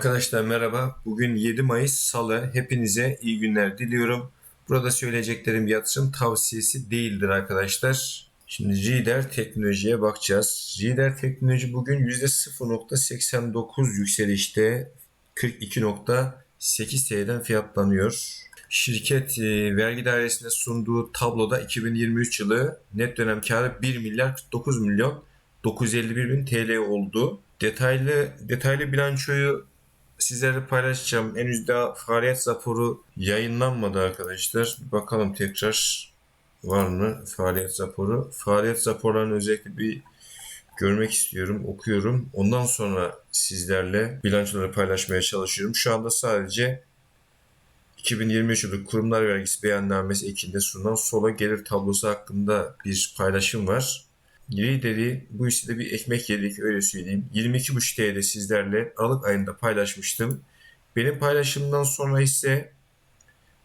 Arkadaşlar merhaba. Bugün 7 Mayıs Salı. Hepinize iyi günler diliyorum. Burada söyleyeceklerim yatırım tavsiyesi değildir arkadaşlar. Şimdi Jider Teknoloji'ye bakacağız. Jider Teknoloji bugün %0.89 yükselişte 42.8 TL'den fiyatlanıyor. Şirket e, vergi dairesine sunduğu tabloda 2023 yılı net dönem karı 1 milyar 49 milyon 951 bin TL oldu. Detaylı detaylı bilançoyu sizlerle paylaşacağım. Henüz daha faaliyet raporu yayınlanmadı arkadaşlar. Bakalım tekrar var mı faaliyet raporu. Faaliyet raporlarını özellikle bir görmek istiyorum, okuyorum. Ondan sonra sizlerle bilançoları paylaşmaya çalışıyorum. Şu anda sadece 2023 yılı kurumlar vergisi beyannamesi ekinde sunulan sola gelir tablosu hakkında bir paylaşım var. Lideri bu hissede bir ekmek yedik öyle söyleyeyim. 22.5 TL'de sizlerle Aralık ayında paylaşmıştım. Benim paylaşımdan sonra ise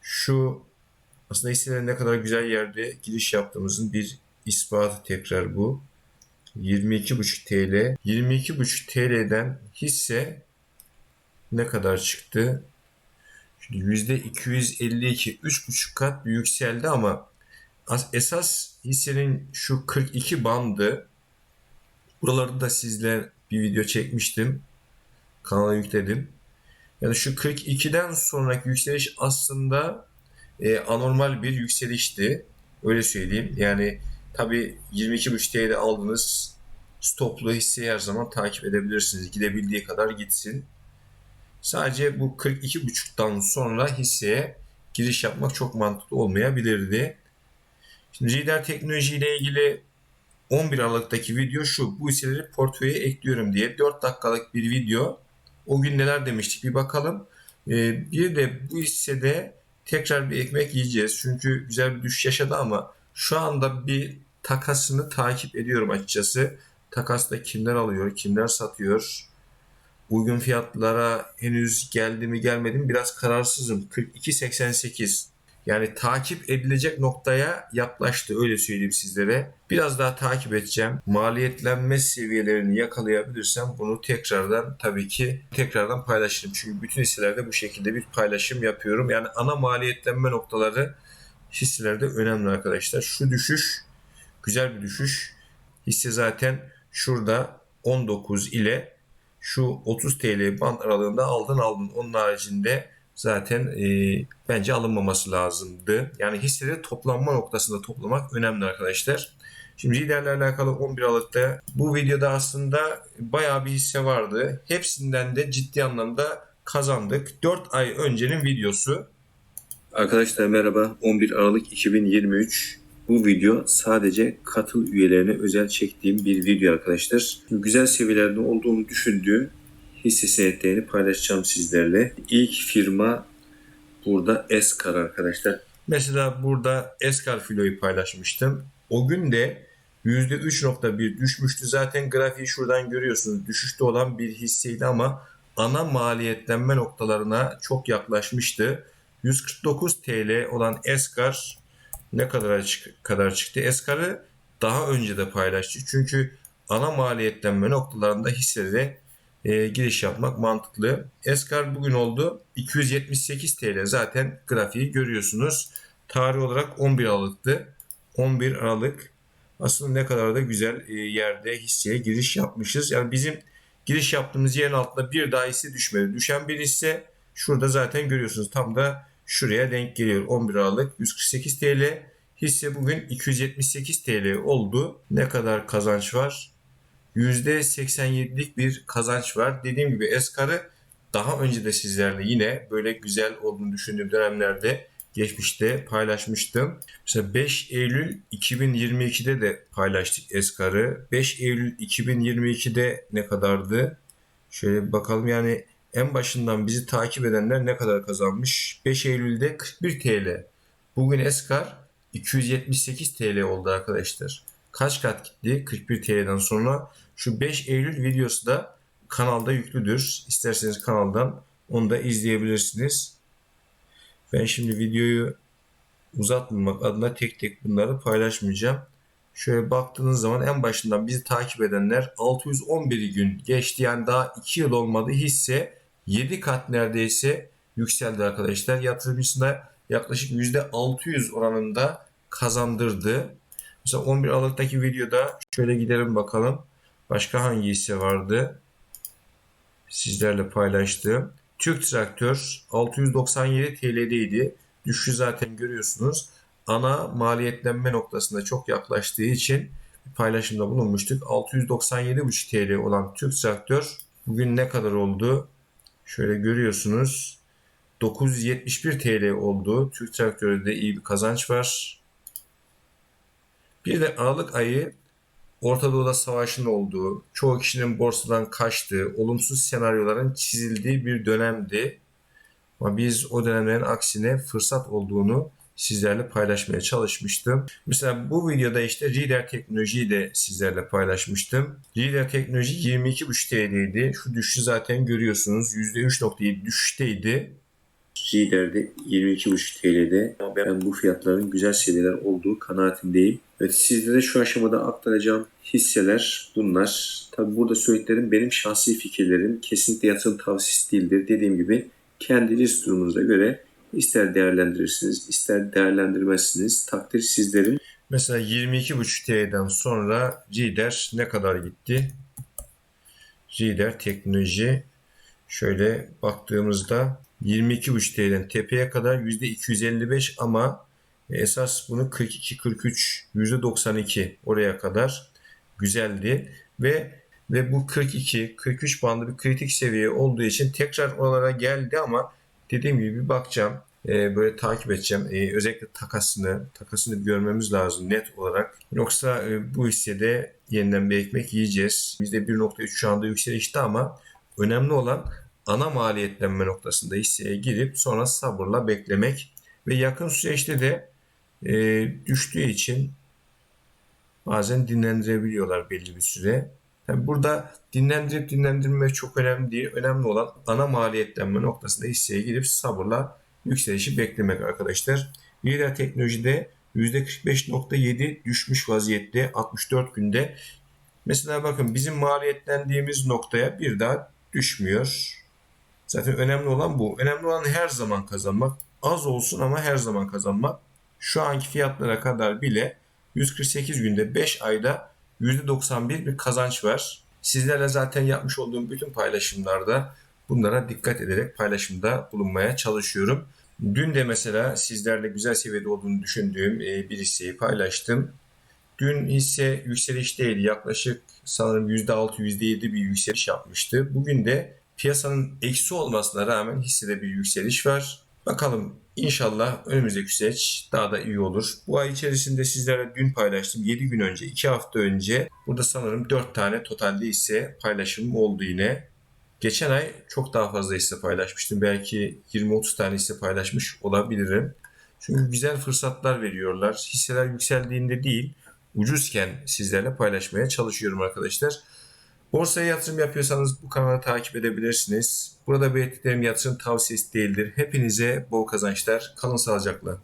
şu aslında hisselerin ne kadar güzel yerde giriş yaptığımızın bir ispatı tekrar bu. 22.5 TL. 22.5 TL'den hisse ne kadar çıktı? Şimdi %252 3.5 kat yükseldi ama esas hissenin şu 42 bandı buralarda da sizle bir video çekmiştim. Kanala yükledim. Yani şu 42'den sonraki yükseliş aslında e, anormal bir yükselişti. Öyle söyleyeyim. Yani tabi 22.5 TL'de aldığınız stoplu hisseyi her zaman takip edebilirsiniz. Gidebildiği kadar gitsin. Sadece bu 42.5'tan sonra hisseye giriş yapmak çok mantıklı olmayabilirdi. Şimdi Lider Teknoloji ile ilgili 11 Aralık'taki video şu. Bu hisseleri portföye ekliyorum diye 4 dakikalık bir video. O gün neler demiştik bir bakalım. Ee, bir de bu hissede tekrar bir ekmek yiyeceğiz. Çünkü güzel bir düşüş yaşadı ama şu anda bir takasını takip ediyorum açıkçası. Takasta kimler alıyor, kimler satıyor. Uygun fiyatlara henüz geldi mi gelmedi mi biraz kararsızım. 42.88 yani takip edilecek noktaya yaklaştı öyle söyleyeyim sizlere. Biraz daha takip edeceğim. Maliyetlenme seviyelerini yakalayabilirsem bunu tekrardan tabii ki tekrardan paylaşırım. Çünkü bütün hisselerde bu şekilde bir paylaşım yapıyorum. Yani ana maliyetlenme noktaları hisselerde önemli arkadaşlar. Şu düşüş güzel bir düşüş. Hisse zaten şurada 19 ile şu 30 TL band aralığında aldın aldın. Onun haricinde zaten e, bence alınmaması lazımdı. Yani hisseleri toplanma noktasında toplamak önemli arkadaşlar. Şimdi liderle alakalı 11 Aralık'ta bu videoda aslında bayağı bir hisse vardı. Hepsinden de ciddi anlamda kazandık. 4 ay öncenin videosu. Arkadaşlar merhaba. 11 Aralık 2023. Bu video sadece katıl üyelerine özel çektiğim bir video arkadaşlar. Güzel seviyelerde olduğunu düşündüğüm hisse senetlerini paylaşacağım sizlerle. İlk firma burada Eskar arkadaşlar. Mesela burada Eskar filoyu paylaşmıştım. O gün de %3.1 düşmüştü. Zaten grafiği şuradan görüyorsunuz. Düşüşte olan bir hisseydi ama ana maliyetlenme noktalarına çok yaklaşmıştı. 149 TL olan Eskar ne kadar kadar çıktı? Eskar'ı daha önce de paylaştı. Çünkü ana maliyetlenme noktalarında hisseleri e, giriş yapmak mantıklı. Eskar bugün oldu 278 TL zaten grafiği görüyorsunuz. Tarih olarak 11 Aralık'tı. 11 Aralık aslında ne kadar da güzel e, yerde hisseye giriş yapmışız. Yani bizim giriş yaptığımız yerin altında bir daha hisse düşmedi. Düşen bir hisse şurada zaten görüyorsunuz. Tam da şuraya denk geliyor. 11 Aralık 148 TL. Hisse bugün 278 TL oldu. Ne kadar kazanç var? %87'lik bir kazanç var. Dediğim gibi Eskar'ı daha önce de sizlerle yine böyle güzel olduğunu düşündüğüm dönemlerde geçmişte paylaşmıştım. Mesela 5 Eylül 2022'de de paylaştık Eskar'ı. 5 Eylül 2022'de ne kadardı? Şöyle bir bakalım yani en başından bizi takip edenler ne kadar kazanmış? 5 Eylül'de 41 TL. Bugün Eskar 278 TL oldu arkadaşlar. Kaç kat gitti 41 TL'den sonra? Şu 5 Eylül videosu da kanalda yüklüdür. İsterseniz kanaldan onu da izleyebilirsiniz. Ben şimdi videoyu uzatmamak adına tek tek bunları paylaşmayacağım. Şöyle baktığınız zaman en başından bizi takip edenler 611 gün geçti. Yani daha 2 yıl olmadı hisse 7 kat neredeyse yükseldi arkadaşlar. Yatırımcısına yaklaşık %600 oranında kazandırdı. Mesela 11 Aralık'taki videoda şöyle gidelim bakalım. Başka hangi hisse vardı? Sizlerle paylaştığım. Türk Traktör 697 TL'deydi. Düşüşü zaten görüyorsunuz. Ana maliyetlenme noktasında çok yaklaştığı için paylaşımda bulunmuştuk. 697,5 TL olan Türk Traktör bugün ne kadar oldu? Şöyle görüyorsunuz. 971 TL oldu. Türk Traktör'de de iyi bir kazanç var. Bir de Aralık ayı Orta Doğu'da savaşın olduğu, çoğu kişinin borsadan kaçtığı, olumsuz senaryoların çizildiği bir dönemdi. Ama biz o dönemlerin aksine fırsat olduğunu sizlerle paylaşmaya çalışmıştım. Mesela bu videoda işte Reader teknolojiyi de sizlerle paylaşmıştım. Reader teknoloji 22,5 TL'ydi. Şu düşüşü zaten görüyorsunuz. %3.7 düşüşteydi. Reader'de 22,5 TL'de. Ben bu fiyatların güzel seviyeler olduğu kanaatindeyim. Evet sizlere şu aşamada aktaracağım hisseler bunlar. Tabi burada söylediklerim benim şahsi fikirlerim. Kesinlikle yatırım tavsiyesi değildir. Dediğim gibi kendi risk durumunuza göre ister değerlendirirsiniz ister değerlendirmezsiniz. Takdir sizlerin. Mesela 22,5 TL'den sonra Reader ne kadar gitti? Reader teknoloji şöyle baktığımızda 22,5 TL'den tepeye kadar %255 ama esas bunu 42-43 %92 oraya kadar güzeldi ve ve bu 42-43 bandı bir kritik seviye olduğu için tekrar oralara geldi ama dediğim gibi bir bakacağım. Ee, böyle takip edeceğim. Ee, özellikle takasını, takasını görmemiz lazım net olarak. Yoksa e, bu hissede yeniden bir ekmek yiyeceğiz. %1.3 şu anda yükselişte ama önemli olan ana maliyetlenme noktasında hisseye girip sonra sabırla beklemek ve yakın süreçte de e, düştüğü için bazen dinlendirebiliyorlar belli bir süre. Yani burada dinlendirip dinlendirme çok önemli değil. Önemli olan ana maliyetlenme noktasında hisseye girip sabırla yükselişi beklemek arkadaşlar. Lider teknolojide %45.7 düşmüş vaziyette 64 günde. Mesela bakın bizim maliyetlendiğimiz noktaya bir daha düşmüyor. Zaten önemli olan bu. Önemli olan her zaman kazanmak. Az olsun ama her zaman kazanmak. Şu anki fiyatlara kadar bile 148 günde 5 ayda %91 bir kazanç var. Sizlerle zaten yapmış olduğum bütün paylaşımlarda bunlara dikkat ederek paylaşımda bulunmaya çalışıyorum. Dün de mesela sizlerle güzel seviyede olduğunu düşündüğüm e, bir hisseyi paylaştım. Dün hisse yükselişteydi. Yaklaşık sanırım %6, %7 bir yükseliş yapmıştı. Bugün de piyasanın eksi olmasına rağmen hissede bir yükseliş var. Bakalım inşallah önümüzdeki süreç daha da iyi olur. Bu ay içerisinde sizlere dün paylaştım. 7 gün önce, 2 hafta önce burada sanırım 4 tane totalde hisse paylaşımım oldu yine. Geçen ay çok daha fazla hisse paylaşmıştım. Belki 20-30 tane hisse paylaşmış olabilirim. Çünkü güzel fırsatlar veriyorlar. Hisseler yükseldiğinde değil, ucuzken sizlerle paylaşmaya çalışıyorum arkadaşlar. Borsaya yatırım yapıyorsanız bu kanalı takip edebilirsiniz. Burada belirttiklerim yatırım tavsiyesi değildir. Hepinize bol kazançlar. Kalın sağlıcakla.